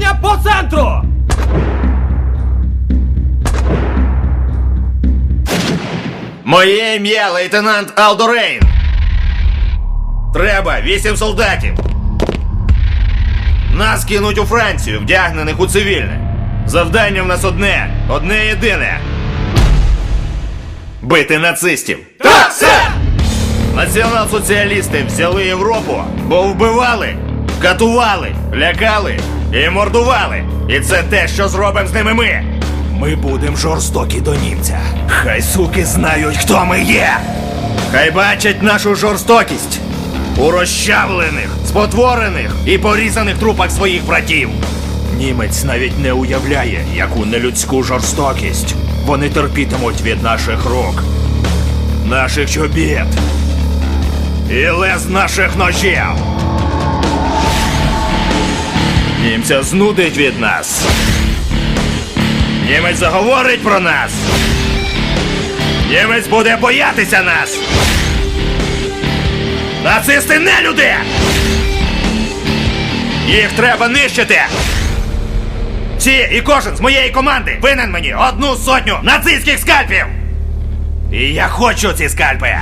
Рівняння по центру! Моє ім'я лейтенант Алдорейн. Треба вісім солдатів. Нас кинуть у Францію, вдягнених у цивільне. Завдання в нас одне, одне єдине. Бити нацистів. Так, сер! Націонал-соціалісти взяли Європу, бо вбивали, катували, лякали і мордували. І це те, що зробимо з ними ми. Ми будемо жорстокі до німця. Хай суки знають, хто ми є. Хай бачать нашу жорстокість у розчавлених, спотворених і порізаних трупах своїх братів. Німець навіть не уявляє, яку нелюдську жорстокість вони терпітимуть від наших рук, наших чобіт і лез наших ножів. Німця знудить від нас. Німець заговорить про нас. Німець буде боятися нас. Нацисти не люди! Їх треба нищити! Всі і кожен з моєї команди винен мені одну сотню нацистських скальпів! І я хочу ці скальпи!